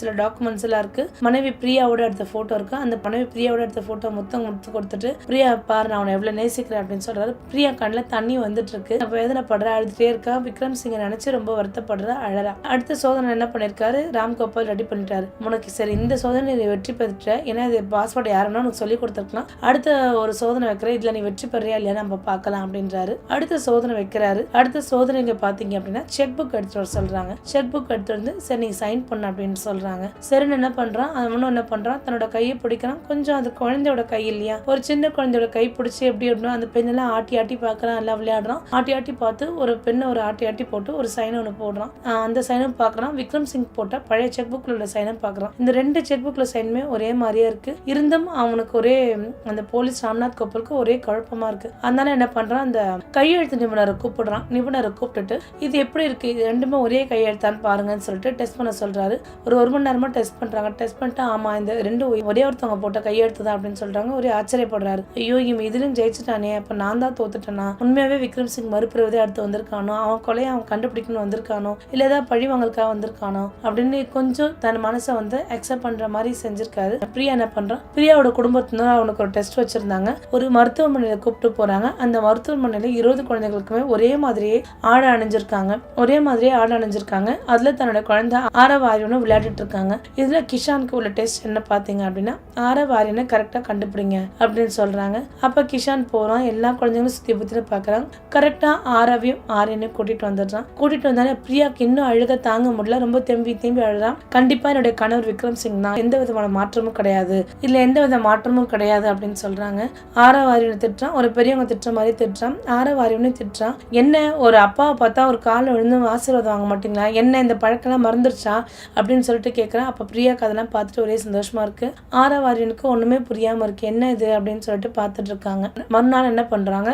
சில டாக்குமெண்ட்ஸ் எல்லாம் இருக்கு. மனைவி பிரியாவோட எடுத்த ஃபோட்டோ இருக்கு. அந்த மனைவி பிரியாவோட எடுத்த ஃபோட்டோ மொத்தம் கொடுத்து கொடுத்துட்டு பிரியா பாரு நான் அவனை எவ்வளோ நேசிக்கிறேன் அப்படின்னு சொல்கிறாரு பிரியா கண்ணில் தண்ணி வந்து இருக்கு அப்ப வேதனைப்படுறா அழுதுட்டே இருக்கா விக்ரம் சிங்கை நினைச்சு ரொம்ப வருத்தப்படுறா அழறா. அடுத்த சோதனை என்ன பண்ணிருக்காரு? ராம் கோபால் ரெடி பண்ணிட்டாரு. உனக்கு சரி இந்த சோதனை நீ வெற்றி பெற்ற ஏன்னா இது பாஸ்வேர்டு யாருன்னா உனக்கு சொல்லி கொடுத்துருக்கலாம். அடுத்த ஒரு சோதனை வைக்கிற இதுல நீ வெற்றி பெறியா இல்லையா? நம்ம பார்க்கலாம் அப்படின்றாரு. அடுத்த சோதனை வைக்கிறாரு. அடுத்த சோதனைங்க பாத்தீங்க அப்படின்னா செக் புக் எடுத்துட்டு வர சொல்றாங்க. செக் புக் எடுத்துட்டு வந்து சரி நீ சைன் பண்ண அப்படின்னு சொல்றாங்க. சரின்னு என்ன பண்றான்? அவனும் என்ன பண்றான்? தன்னோட கையை பிடிக்கிறான். கொஞ்சம் அது குழந்தையோட கை இல்லையா? ஒரு சின்ன குழந்தையோட கை பிடிச்சி எப்படி எப்படினோ அந்த பெண்ணெல்லாம் ஆட்டி ஆட்டி பார்க்கலாம் எல்லாம் விளையாடுறான். ஆட்டி ஆட்டி பார்த்து ஒரு பெண்ணை ஒரு ஆட்டி ஆட்டி போட்டு ஒரு சைன் ஒன்று போடுறான். அந்த சைனும் பார்க்குறான் விக்ரம் சிங் போட்ட பழைய செக் புக்கில் உள்ள சைனும் பார்க்குறான் இந்த ரெண்டு செக் புக்கில் சைனுமே ஒரே மாதிரியே இருக்கு. இருந்தும் அவனுக்கு ஒரே அந்த போலீஸ் ராம்நாத் கோபாலுக்கு ஒரே குழப்பமா இருக்கு. அதனால என்ன பண்றான்? அந்த கையெழுத்து நிபுணரை கூப்பிடுறான். நிபுணரை கூப்பிட்டுட்டு இது எப்படி இருக்கு? இது ரெண்டுமே ஒரே கையெழுத்தான்னு பாருங்கன்னு சொல்லிட்டு டெஸ்ட் பண்ண சொல்றாரு. ஒரு ஒரு மணி நேரமா டெஸ்ட் பண்றாங்க. டெஸ்ட் பண்ணிட்டு ஆமா இந்த ரெண்டு ஒரே ஒருத்தவங்க போட்ட கையெழுத்து தான் அப்படின்னு சொல்றாங்க. ஒரே ஆச்சரியப்படுறாரு. ஐயோ இவன் இதுலயும் ஜெயிச்சுட்டானே. அப்ப நான் தான் தோத்துட்டேனா? உண்மையாவே விக்ரம் சிங் மறுபிறவதே அடுத்து வந்திருக்கானோ? அவன் கொலையை அவன் கண்டுபிடிக்கணும் வந்திருக்கானோ? இல்லை ஏதாவது பழி வாங்கலுக்காக வந்திருக்கானோ? அப்படின்னு கொஞ்சம் தன் மனசை வந்து அக்செப்ட் பண்ணுற மாதிரி செஞ்சிருக்காரு. பிரியா என்ன பண்ணுறான் பிரியாவோட குடும்பத்தினர் அவனுக்கு ஒரு டெஸ்ட் வச்சுருந்தாங்க. ஒரு மருத்துவமனையில் கூப்பிட்டு போகிறாங்க அந்த மருத்துவமனையில் இருபது குழந்தைகளுக்குமே ஒரே மாதிரியே ஆடை அணிஞ்சிருக்காங்க. ஒரே மாதிரியே ஆடை அணிஞ்சிருக்காங்க. அதில் தன்னோட குழந்தை ஆரவாரியம்னு விளையாடிட்டு இருக்காங்க. இதில் கிஷானுக்கு உள்ள டெஸ்ட் என்ன பார்த்தீங்க அப்படின்னா ஆரவாரியனை கரெக்டாக கண்டுபிடிங்க அப்படின்னு சொல்கிறாங்க அப்போ கிஷான் போகிறான் எல்லா குழந்தைங்களும் சுற்றி புத்தி பாக்குறாங்க. கரெக்டாக ஆரவையும் ஆரியனையும் கூட்டிட்டு வந்துடுறான். கூட்டிட்டு வந்தானே பிரியாக்கு இன்னும் அழுக தாங்க முடியல. ரொம்ப திரும்பி திரும்பி அழுதான் கண்டிப்பாக என்னுடைய கணவர் விக்ரம் சிங் தான். எந்த விதமான மாற்றமும் கிடையாது. இல்லை எந்த வித மாற்றமும் கிடையாது அப்படின்னு சொல்றாங்க. ஆரவாரியனை திட்டுறான். ஒரு பெரியவங்க திட்டுற மாதிரி திட்டுறான். ஆரவாரியனை திட்டுறான். என்ன ஒரு அப்பாவை பார்த்தா ஒரு காலை விழுந்து ஆசீர்வாதம் வாங்க மாட்டீங்களா? என்ன இந்த பழக்கம்லாம் மறந்துருச்சா? அப்படின்னு சொல்லிட்டு கேட்குறேன் அப்போ பிரியாக்கு அதெல்லாம் பார்த்துட்டு ஒரே சந்தோஷமாக இருக்குது ஆறாவது ஆரவாரியனுக்கு ஒன்றுமே புரியாமல் இருக்குது என்ன இது? அப்படின்னு சொல்லிட்டு பார்த்துட்டு இருக்காங்க. மறுநாள் என்ன பண்ணுறாங்க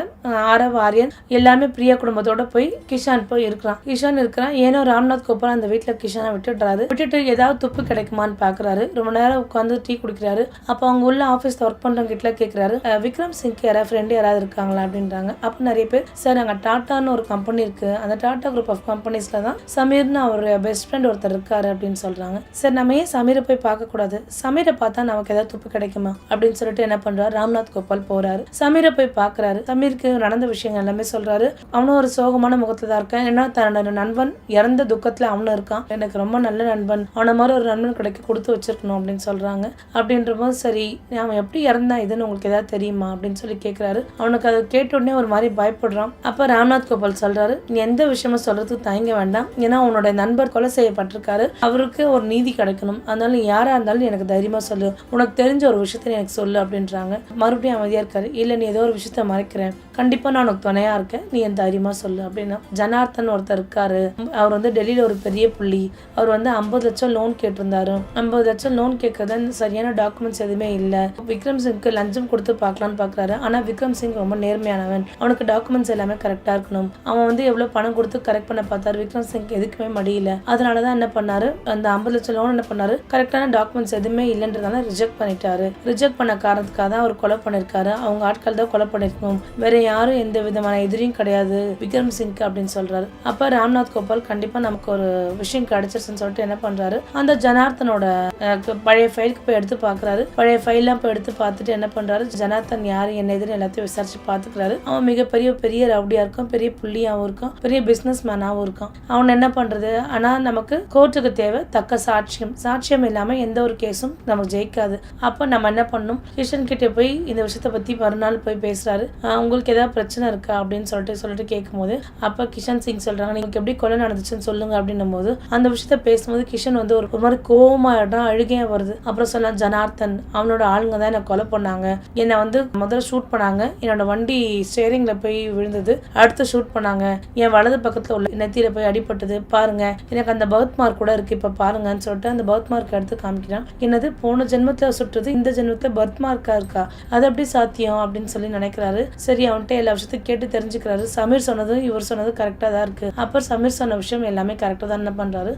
ஆறாவது ஆரவாரியன் எல்லாமே பிரியா குடும்பத்தோட போய் கிஷான் போய் இருக்கிறான். கிஷான் இருக்கிறான். ஏனோ ராம்நாத் கோபால் அந்த வீட்டில் கிஷானை விட்டுடுறாரு. விட்டுட்டு ஏதாவது துப்பு கிடைக்குமான்னு பார்க்கறாரு ரொம்ப நேரம் உட்காந்து டீ குடிக்கிறாரு. அப்போ அவங்க உள்ள ஆஃபீஸில் ஒர்க் பண்ணுறவங்க கிட்ட கேட்குறாரு விக்ரம் சிங்க்கு யாராவது ஃப்ரெண்டு யாராவது இருக்காங்களா? அப்படின்றாங்க. அப்போ நிறைய பேர் சார் அங்க டாட்டான்னு ஒரு கம்பெனி இருக்கு. அந்த டாடா குரூப் ஆஃப் கம்பெனிஸ்ல தான் சமீர்னு அவர் பெஸ்ட் ஃப்ரெண்ட் ஒருத்தர் இருக்காரு அப்படின்னு சொல்றாங்க. சார் நம்ம ஏன் சமீரை போய் பார்க்கக்கூடாது? சமீரை பார்த்தா நமக்கு ஏதாவது துப்பு கிடைக்குமா? அப்படின்னு சொல்லிட்டு என்ன பண்றாரு? ராம்நாத் கோபால் போறாரு. சமீரை போய் பார்க்கறாரு சமீருக்கு நடந்த விஷயங்கள் எல்லாமே சொல்றாரு. அவனும் ஒரு சோகமான முகத்தில் தான் இருக்கான். ஏன்னா தன்னோட நண்பன் இறந்த துக்கத்தில் அவனும் இருக்கான். எனக்கு ரொம்ப நல்ல நண்பன். அவனை மாதிரி ஒரு நண்பன் கிடைக்க கொடுத்து வச்சிருக்கணும் அப்படின்னு சொல்றாங்க. அப்படின்ற போது சரி அவன் எப்படி இறந்தான்? இதுன்னு உங்களுக்கு ஏதாவது தெரியுமா? அப்படின்னு சொல்லி கேட்குறாரு அவனுக்கு அதை கேட்ட உடனே ஒரு மாதிரி பயப்படுறான். அப்போ ராம்நாத் கோபால் சொல்கிறாரு நீ எந்த விஷயமும் சொல்கிறதுக்கு தயங்க வேண்டாம். ஏன்னா உன்னோட நண்பர் கொலை செய்யப்பட்டிருக்காரு. அவருக்கு ஒரு நீதி கிடைக்கணும். அதனால யாராக இருந்தாலும் எனக்கு தைரியமாக சொல்லு. உனக்கு தெரிஞ்ச ஒரு விஷயத்த எனக்கு சொல்லு அப்படின்றாங்க. மறுபடியும் அமைதியாக இருக்காரு. இல்லை நீ ஏதோ ஒரு விஷயத்த மறைக்கிறேன். கண்டிப்பாக நான் உனக்கு துணையாக இருக்கேன் நீ என் தைரியமாக சொல்லு. அப்படின்னா ஜனார்த்தன் ஒருத்தர் இருக்காரு. அவர் வந்து டெல்லியில ஒரு பெரிய புள்ளி. அவர் வந்து ஐம்பது லட்சம் லோன் கேட்டிருந்தாரு. ஐம்பது லட்சம் லோன் கேட்கறது சரியான டாக்குமெண்ட்ஸ் எதுவுமே இல்ல. விக்ரம் சிங்க்கு லஞ்சம் கொடுத்து பார்க்கலாம்னு பாக்குறாரு. ஆனா விக்ரம் சிங் ரொம்ப நேர்மையானவன். அவனுக்கு டாக்குமெண்ட்ஸ் எல்லாமே கரெக்டாக இருக்கணும். அவன் வந்து எவ்வளோ பணம் கொடுத்து கரெக்ட் பண்ண பார்த்தாரு. விக்ரம் சிங் எதுக்குமே மடியலை. அதனால தான் என்ன பண்ணாரு? அந்த ஐம்பது லட்சம் லோன் என்ன பண்ணாரு? கரெக்டான டாக்குமெண்ட்ஸ் எதுவுமே இல்லைன்றதால ரிஜெக்ட் பண்ணிட்டாரு. ரிஜெக்ட் பண்ண காரணத்துக்காக தான் அவர் கொலை பண்ணிருக்காரு. அவங்க ஆட்கள் தான் கொலை பண்ணிருக்கணும். வேற யாரும் எந்த விதமான எதிரியும் கிடையாது. விக்ரம் சிங் அப்படின்னு சொல்றாரு. அப்ப ராம்நாத் கோபால் கண்டிப்பா நமக்கு ஒரு விஷயம் கிடைச்சிருச்சுன்னு சொல்லிட்டு என்ன பண்றாரு? அந்த ஜனார்த்தனோட பழைய ஃபைலுக்கு போய் எடுத்து பாக்குறாரு. பழைய ஃபைல்லாம் போய் எடுத்து பார்த்துட்டு என்ன பண்றாரு? ஜனார்த்தன் யாரு என்ன எதுன்னு எல்லாத்தையும் விசாரிச்சு பாத்துக்கிறாரு அவன் மிகப்பெரிய பெரிய ரவுடியா இருக்கும் பெரிய புள்ளியாவும் இருக்கும் பெரிய பிசினஸ் மேனாவும் இருக்கும் அவன் என்ன பண்றது? ஆனா நமக்கு கோர்ட்டுக்கு தேவை தக்க சாட்சியம். சாட்சியம் இல்லாம எந்த ஒரு கேஸும் நமக்கு ஜெயிக்காது. அப்ப நம்ம என்ன பண்ணணும்? கிஷன் கிட்ட போய் இந்த விஷயத்த பத்தி மறுநாள் போய் பேசுறாரு. உங்களுக்கு ஏதாவது பிரச்சனை இருக்கா அப்படின்னு சொல்லிட்டு சொல்லிட்டு கேட்கும்போது அப்போ கிஷன் சிங் சொல்றாங்க நீங்க எப்படி கொலை நடந்துச்சுன்னு சொல்லுங்க அப்படின்னும் போது அந்த விஷயத்த பேசும்போது கிஷன் வந்து ஒரு மாதிரி கோவமாயிடும் அழுகையாக வருது. அப்புறம் சொல்லலாம் ஜனார்த்தன் அவனோட ஆளுங்க தான் என்னை கொலை பண்ணாங்க. என்னை வந்து முதல்ல ஷூட் பண்ணாங்க. என்னோட வண்டி ஸ்டேரிங்கில் போய் விழுந்தது. அடுத்து ஷூட் பண்ணாங்க. என் வலது பக்கத்தில் உள்ள நெத்தியில போய் அடிபட்டது. பாருங்க எனக்கு அந்த பர்த் மார்க் கூட இருக்கு. இப்போ பாருங்கன்னு சொல்லிட்டு அந்த பௌத் மார்க் எடுத்து காமிக்கிறான். என்னது போன ஜென்மத்தில் சுட்டுறது இந்த ஜென்மத்தில் பர்த் மார்க்கா இருக்கா? அது எப்படி சாத்தியம்? அப்படின்னு சொல்லி நினைக்கிறாரு. சரி அவன்கிட்ட எல்லா விஷயத்தையும் கேட்டு தெரிஞ்சு தெரிஞ்சுக்கிறாரு. சமீர் சொன்னதும் இவர் சொன்னதும் கரெக்டாக தான் இருக்கு. அப்புறம் சமீர் சொன்ன விஷயம் எல்லாமே கரெக்டா தான் என்ன பண்றாரு?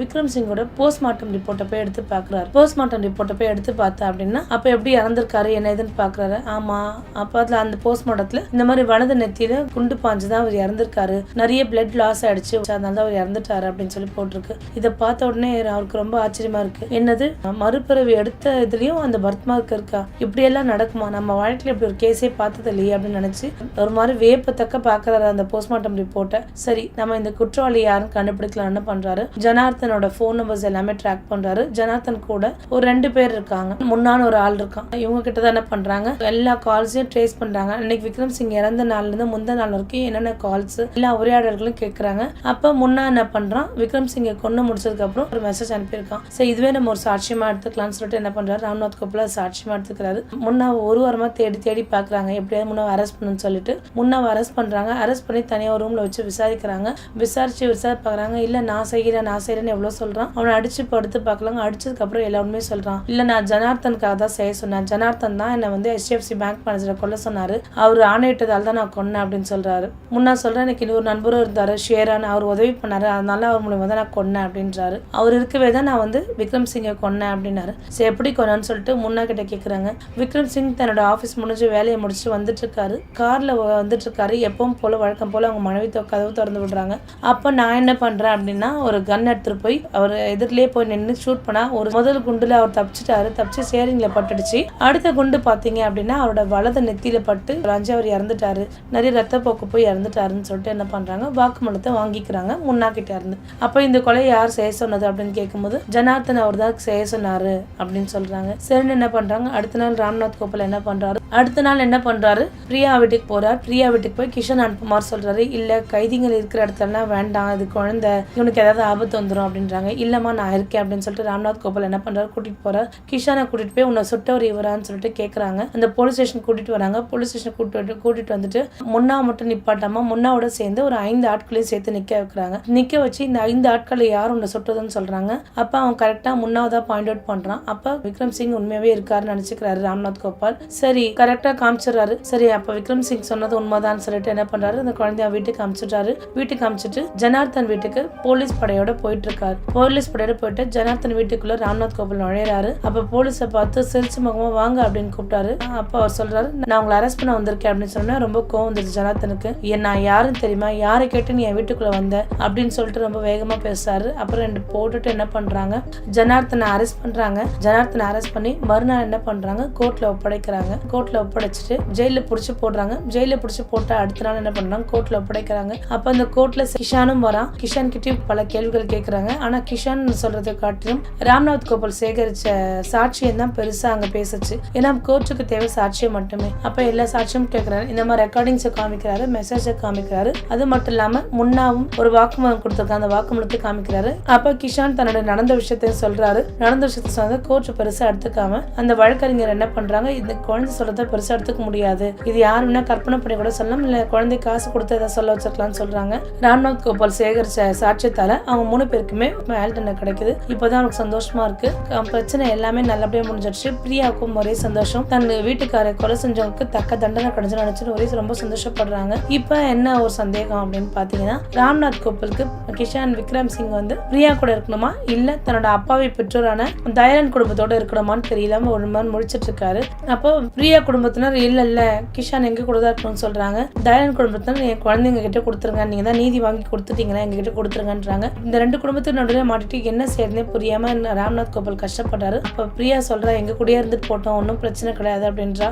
விக்ரம் சிங்கோட போஸ்ட்மார்ட்டம் ரிப்போர்ட்டை போய் எடுத்து பார்க்குறாரு போஸ்ட்மார்ட்டம் ரிப்போர்ட்டை போய் எடுத்து பார்த்தா அப்படின்னா அப்போ எப்படி இறந்துருக்காரு என்ன ஏதுன்னு பார்க்குறாரு ஆமா அப்ப அதில் அந்த போஸ்ட்மார்ட்டத்தில் இந்த மாதிரி வலது நெத்தியில குண்டு பாஞ்சு தான் அவர் இறந்துருக்காரு. நிறைய பிளட் லாஸ் ஆயிடுச்சு. அதனால தான் அவர் இறந்துட்டாரு அப்படின்னு சொல்லி போட்டிருக்கு. இதை பார்த்த உடனே அவருக்கு ரொம்ப ஆச்சரியமா இருக்கு. என்னது? மறுபிறவி எடுத்த இதுலயும் அந்த பர்த் மார்க் இருக்கா? இப்படியெல்லாம் நடக்குமா? நம்ம வாழ்க்கையில் இப்படி ஒரு கேஸே பார்த்தது இல்லையே அப்படின்னு நினைச்சு ஒரு மாதிரி வேப்பத்தை வேப்பத்தக்க பாக்குறாரு அந்த போஸ்ட்மார்ட்டம் ரிப்போர்ட்டை சரி நம்ம இந்த குற்றவாளி யாருன்னு கண்டுபிடிக்கலாம் என்ன பண்றாரு. ஜனார்த்தனோட ஃபோன் நம்பர்ஸ் எல்லாமே ட்ராக் பண்றாரு. ஜனார்த்தன் கூட ஒரு ரெண்டு பேர் இருக்காங்க. முன்னான ஒரு ஆள் இருக்கான். இவங்க கிட்ட தான் என்ன பண்றாங்க. எல்லா கால்ஸையும் ட்ரேஸ் பண்றாங்க. இன்னைக்கு விக்ரம் சிங் இறந்த நாள்ல இருந்து முந்த நாள் வரைக்கும் என்னென்ன கால்ஸ் எல்லா உரையாடல்களும் கேட்கறாங்க அப்ப முன்னா என்ன பண்றான்? விக்ரம் சிங்கை கொண்டு முடிச்சதுக்கு அப்புறம் ஒரு மெசேஜ் அனுப்பியிருக்கான். சரி இதுவே நம்ம ஒரு சாட்சியமா எடுத்துக்கலாம்னு சொல்லிட்டு என்ன பண்றாரு? ராம்நாத் கோபால் சாட்சியமா எடுத்துக்கிறாரு. முன்னா ஒரு வாரமா தேடி தேடி பாக்குறாங்க எப்படியாவது முன்னாவை அரெஸ்ட் பண்ணணும்னு சொல்லிட்டு முன்னாவை அரெஸ்ட் பண்ணுறாங்க அரெஸ்ட் பண்ணி தனியாக ஒரு ரூமில் வச்சு விசாரிக்கிறாங்க. விசாரித்து விசாரி பாக்குறாங்க இல்லை நான் செய்கிறேன் நான் செய்கிறேன்னு எவ்வளோ சொல்கிறான் அவனை அடித்து படுத்து பார்க்கலாங்க. அடித்ததுக்கப்புறம் எல்லா உண்மையும் சொல்கிறான் இல்லை நான் ஜனார்த்தனுக்காக தான் செய்ய சொன்னேன். ஜனார்த்தன் தான் என்னை வந்து ஹெச்டிஎஃப்சி பேங்க் மேனேஜரை கொல்ல சொன்னார். அவர் ஆணையிட்டதால் தான் நான் கொன்னேன் அப்படின்னு சொல்கிறாரு முன்னா சொல்கிறேன் எனக்கு இன்னொரு நண்பரும் இருந்தார் ஷேரான் அவர் உதவி பண்ணார். அதனால அவர் மூலியமாக தான் நான் கொன்னேன் அப்படின்றாரு. அவர் இருக்கவே தான் நான் வந்து விக்ரம் சிங்கை கொன்னேன் அப்படின்னாரு. சரி எப்படி கொன்னேன்னு சொல்லிட்டு முன்னா கிட்ட கேட்குறாங்க விக்ரம் சிங் தன்னோட ஆஃபீஸ் முடிஞ்சு வேலையை முடிச்சு வந்துட்டு இருக்காரு. காரில் வந்துட்டு இருக்காரு. எப்பவும் போல வழக்கம் போல் அவங்க மனைவி தொ- கதவு திறந்து விடுறாங்க. அப்போ நான் என்ன பண்ணுறேன் அப்படின்னா ஒரு கன் எடுத்துகிட்டு போய் அவர் எதிரிலே போய் நின்று ஷூட் பண்ணால் ஒரு முதல் குண்டில் அவர் தப்பிச்சிட்டாரு. தப்பிச்சு சேரிங்கில் பட்டுடுச்சு. அடுத்த குண்டு பார்த்தீங்க அப்படின்னா அவரோட வலது நெத்தியில் பட்டு அஞ்சு அவர் இறந்துட்டாரு. நிறைய ரத்த போக்கு போய் இறந்துட்டாருன்னு சொல்லிட்டு என்ன பண்ணுறாங்க வாக்குமூலத்தை வாங்கிக்கிறாங்க முன்னா இருந்து. அப்போ இந்த கொலை யார் செய்ய சொன்னது அப்படின்னு கேட்கும்போது ஜனார்த்தன் அவர் தான் செய்ய சொன்னார் அப்படின்னு சொல்கிறாங்க சரின்னு என்ன பண்ணுறாங்க அடுத்த நாள் ராம்நாத் கோபால் என்ன பண்ணுறாரு அடுத்த நாள் என்ன பண்ணுறாரு பிரியா வீட்டுக்கு போகிறார் பிரியா வீட்டுக்கு போய் கிஷன் அனுப்புமாறு சொல்கிறாரு இல்லை கைதிகள் இருக்கிற இடத்துலலாம் வேண்டாம். இது குழந்தை. இவனுக்கு ஏதாவது ஆபத்து வந்துடும் அப்படின்றாங்க. இல்லைம்மா நான் இருக்கேன் அப்படின்னு சொல்லிட்டு ராம்நாத் கோபால் என்ன பண்ணுறாரு கூட்டிகிட்டு போகிறார் கிஷானை கூட்டிகிட்டு போய் உன்னை சுட்டவர் இவரான்னு சொல்லிட்டு கேட்குறாங்க அந்த போலீஸ் ஸ்டேஷன் கூட்டிகிட்டு வராங்க. போலீஸ் ஸ்டேஷன் கூட்டிட்டு கூட்டிகிட்டு கூட்டிட்டு வந்துட்டு முன்னா மட்டும் நிப்பாட்டாமல் முன்னாவோட சேர்ந்து ஒரு ஐந்து ஆட்களையும் சேர்த்து நிற்க வைக்கிறாங்க. நிற்க வச்சு இந்த ஐந்து ஆட்களை யார் உன்னை சுட்டதுன்னு சொல்கிறாங்க அப்போ அவன் கரெக்டாக முன்னாவதாக பாயிண்ட் அவுட் பண்ணுறான் அப்போ விக்ரம் சிங் உண்மையாகவே இருக்காருன்னு நினச்சிக்கிறாரு ராம்நாத் கோபால். சரி கரெக்டாக காமிச்சிடுறாரு. சரி அப்போ விக்ரம் சிங் சொன்னது உண்மைதான் சொல்லிட்டு என்ன பண்றாரு? அந்த குழந்தைய வீட்டுக்கு அமிச்சிட்டாரு வீட்டுக்கு அமிச்சிட்டு ஜனார்த்தன் வீட்டுக்கு போலீஸ் படையோட போயிட்டு இருக்காரு போலீஸ் படையோட போயிட்டு ஜனார்த்தன் வீட்டுக்குள்ள ராம்நாத் கோபால் நுழையிறாரு. அப்ப போலீஸை பார்த்து சிரிச்சு முகமா வாங்க அப்படின்னு கூப்பிட்டாரு. அப்ப அவர் சொல்றாரு நான் உங்களை அரெஸ்ட் பண்ண வந்திருக்கேன் அப்படின்னு சொன்னா ரொம்ப கோவம் வந்துருச்சு ஜனார்த்தனுக்கு. ஏன் நான் யாருன்னு தெரியுமா? யாரை கேட்டு நீ என் வீட்டுக்குள்ள வந்த? அப்படின்னு சொல்லிட்டு ரொம்ப வேகமா பேசுறாரு. அப்புறம் ரெண்டு போட்டுட்டு என்ன பண்றாங்க? ஜனார்த்தனை அரெஸ்ட் பண்றாங்க. ஜனார்த்தனை அரெஸ்ட் பண்ணி மறுநாள் என்ன பண்றாங்க? கோர்ட்ல ஒப்படைக்கிறாங்க. கோர்ட்ல ஒப்படைச்சிட்டு ஜெயில புடிச்சு போடுறாங்க. ஜெயில புடிச்சு போட்டா அடுத்த நாள் என்ன பண்றாங்க கோர்ட்ல ஒப்படைக்கிறாங்க. அப்ப அந்த கோர்ட்ல கிஷானும் வரான். கிஷான் கிட்டயும் பல கேள்விகள் கேட்குறாங்க ஆனா கிஷான் சொல்றதை காட்டிலும் ராம்நாத் கோபால் சேகரிச்ச சாட்சியம் தான் பெருசா அங்க பேசுச்சு. ஏன்னா கோர்ட்டுக்கு தேவை சாட்சியம் மட்டுமே. அப்ப எல்லா சாட்சியும் கேக்குறாரு. இந்த மாதிரி ரெக்கார்டிங்ஸை காமிக்கிறாரு மெசேஜை காமிக்கிறாரு. அது மட்டும் இல்லாம முன்னாவும் ஒரு வாக்குமூலம் கொடுத்துருக்காங்க. அந்த வாக்குமூலத்தை காமிக்கிறாரு. அப்ப கிஷான் தன்னோட நடந்த விஷயத்தையும் சொல்றாரு. நடந்த விஷயத்த சொன்னதை கோர்ட் பெருசா எடுத்துக்காம அந்த வழக்கறிஞர் என்ன பண்றாங்க? இந்த குழந்தை சொல்றதை பெருசாக எடுத்துக்க முடியாது. இது யார் வேணா கற்பனை பண்ணி கூட சொல்லலாம். இல்லை குழந்தை காசு கொடுத்து எதாவது சொல்ல வச்சிருக்கலாம்னு சொல்றாங்க. ராம்நாத் கோபால் சேகரிச்ச சாட்சியத்தால அவங்க மூணு பேருக்குமே மேல் கிடைக்குது. இப்போதான் அவனுக்கு சந்தோஷமா இருக்கு. பிரச்சனை எல்லாமே நல்லபடியாக முடிஞ்சிடுச்சு. பிரியாவுக்கும் ஒரே சந்தோஷம். தன் வீட்டுக்காரரை கொலை செஞ்சவங்களுக்கு தக்க தண்டனை கிடைச்சு நினச்சின்னு ஒரே ரொம்ப சந்தோஷப்படுறாங்க. இப்போ என்ன ஒரு சந்தேகம் அப்படின்னு பார்த்தீங்கன்னா ராம்நாத் கோபாலுக்கு கிஷான் விக்ரம் சிங் வந்து பிரியா கூட இருக்கணுமா? இல்லை தன்னோட அப்பாவை பெற்றோரான தயரன் குடும்பத்தோட இருக்கணுமான்னு தெரியலாம ஒரு மாதிரி முடிச்சிட்டு இருக்காரு. அப்போ பிரியா குடும்பத்தினர் இல்ல இல்ல கிஷான் எங்க கூட தான் இருக்கணும்னு சொல்றாங்க. தயாரன் குடும்பத்தினர் என் குழந்தைங்க கிட்ட கொடுத்துருங்க. நீங்க தான் நீதி வாங்கி கொடுத்துட்டீங்களா? எங்க கிட்ட கொடுத்துருங்கன்றாங்க. இந்த ரெண்டு குடும்பத்தின் நடுவில் மாட்டிட்டு என்ன செய்யறதுனே புரியாம ராம்நாத் கோபால் கஷ்டப்படுறாரு அப்போ பிரியா சொல்றா எங்க கூடயே இருந்துட்டு போட்டோம் ஒன்றும் பிரச்சனை கிடையாது அப்படின்றா.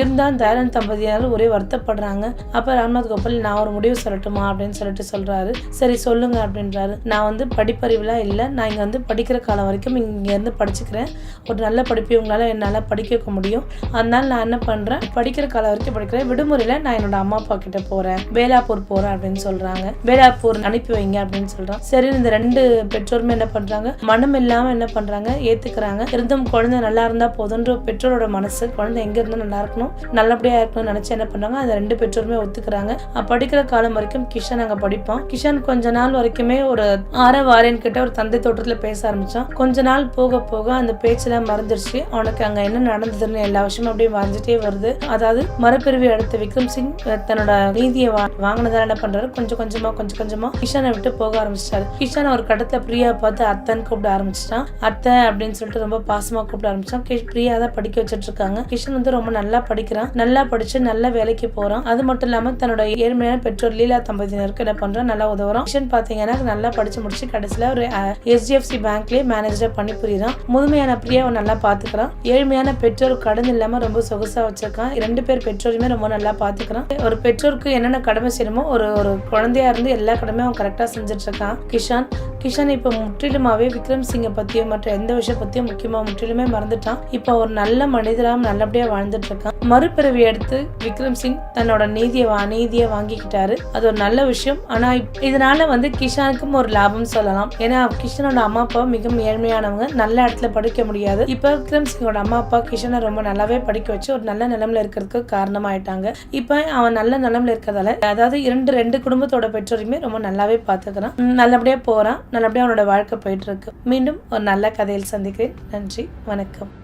இருந்தால் இருந்தாலும் தயாரன் ஒரே வருத்தப்படுறாங்க. அப்ப ராம்நாத் கோபால் நான் ஒரு முடிவு சொல்லட்டுமா? அப்படின்னு சொல்லிட்டு சொல்றாரு. சரி சொல்லுங்க அப்படின்றாரு. நான் வந்து படிப்பறிவுலாம் இல்லை. நான் இங்கே வந்து படிக்கிற காலம் வரைக்கும் இங்கே இருந்து படிச்சுக்கிறேன். ஒரு நல்ல படிப்பை இவங்களால என்னால் படிக்க வைக்க முடியும். அதனால் நான் என்ன பண்றேன்? படிக்கிற காலம் வரைக்கும் படிக்கிறேன். விடுமுறையில நான் என்னோட அம்மா அப்பா கிட்ட போறேன். வேலாப்பூர் போறேன் அப்படின்னு சொல்றாங்க. வேலாப்பூர் அனுப்பி வைங்க அப்படின்னு சொல்றான். சரி இந்த ரெண்டு பெற்றோருமே என்ன பண்றாங்க? மனம் இல்லாம என்ன பண்றாங்க? ஏத்துக்கிறாங்க. இருந்தும் குழந்தை நல்லா இருந்தா போதுன்ற பெற்றோரோட மனசு குழந்தை எங்க இருந்தா நல்லா இருக்கணும்? நல்லபடியா இருக்கணும்னு நினைச்சு என்ன பண்றாங்க அந்த ரெண்டு பெற்றோருமே ஒத்துக்கிறாங்க. படிக்கிற காலம் வரைக்கும் கிஷன் அங்க படிப்பான். கிஷன் கொஞ்ச நாள் வரைக்குமே ஒரு ஆற வாரியன் கிட்ட ஒரு தந்தை தோட்டத்துல பேச ஆரம்பிச்சான். கொஞ்ச நாள் போக போக அந்த பேச்செல்லாம் மறந்துருச்சு. அவனுக்கு அங்க என்ன நடந்ததுன்னு எல்லா விஷயமும் அப்படியே மறைஞ்சிட்டே வருது. அதாவது மறுபிறவி அடுத்த விக்ரம் சிங் தன்னோட நீதியை வாங்கினதால என்ன பண்றாரு? கொஞ்சம் கொஞ்சமா கொஞ்சம் கொஞ்சமா கிஷனை விட்டு போக ஆரம்பிச்சிட்டாரு. கிஷான் ஒரு கடத்துல பிரியா பார்த்து அத்தன் கூப்பிட ஆரம்பிச்சிட்டான். அத்தை அப்படின்னு சொல்லிட்டு ரொம்ப பாசமா கூப்பிட ஆரம்பிச்சான் கி- பிரியா தான் படிக்க வச்சிட்டு இருக்காங்க. கிஷன் வந்து ரொம்ப நல்லா படிக்கிறான். நல்லா படிச்சு நல்ல வேலைக்கு போறான். அது மட்டும் இல்லாம தன்னோட ஏழ்மையான பெற்றோர் லீலா தம்பதியினருக்கு என்ன பண்றான்? நல்லா உதவுறான். கிஷன் பாத்தீங்கன்னா நல்லா படிச்சு முடிச்சு கடைசியில ஒரு எஸ்டிஎஃப்சி பேங்க்லயே மேனேஜரா பண்ணி புரியுறான். முதுமையான பிரியாவை நல்லா பாத்துக்கிறான். ஏழ்மையான பெற்றோர் கடன் இல்லாம ரொம்ப சொகுசாக வச்சிருக்கான். ரெண்டு பேர் பெற்றோருமே ரொம்ப நல்லா பார்த்துக்கிறான் ஒரு பெற்றோருக்கு என்னென்ன கடமை செய்யணுமோ ஒரு ஒரு குழந்தையா இருந்து எல்லா கடமையும் அவன் கரெக்டாக செஞ்சுட்டு இருக்கான். கிஷான் கிஷன் இப்ப முற்றிலுமாவே விக்ரம் சிங்கை பத்தியும் மற்ற எந்த விஷயம் பத்தியும் முக்கியமா முற்றிலுமே மறந்துட்டான். இப்ப ஒரு நல்ல மனிதராக நல்லபடியா வாழ்ந்துட்டு இருக்கான் மறுபிறவி எடுத்து விக்ரம் சிங் தன்னோட நீதியை அநீதியை நீதியை வாங்கிக்கிட்டாரு. அது ஒரு நல்ல விஷயம். ஆனா இப்- இதனால வந்து கிஷானுக்கும் ஒரு லாபம் சொல்லலாம். ஏன்னா கிஷனோட அம்மா அப்பா மிகவும் ஏழ்மையானவங்க. நல்ல இடத்துல படிக்க முடியாது. இப்ப விக்ரம் சிங்கோட அம்மா அப்பா கிஷனை ரொம்ப நல்லாவே படிக்க வச்சு ஒரு நல்ல நிலைமையில இருக்கிறதுக்கு காரணமாயிட்டாங்க. இப்ப அவன் நல்ல நிலைமையில இருக்கிறதால அதாவது இரண்டு ரெண்டு குடும்பத்தோட பெற்றோரையுமே ரொம்ப நல்லாவே பாத்துக்கிறான் நல்லபடியாக போகிறான் நல்லபடியாக அவனோட வாழ்க்கை போயிட்டு இருக்கு. மீண்டும் ஒரு நல்ல கதையில் சந்திக்கிறேன். நன்றி வணக்கம்.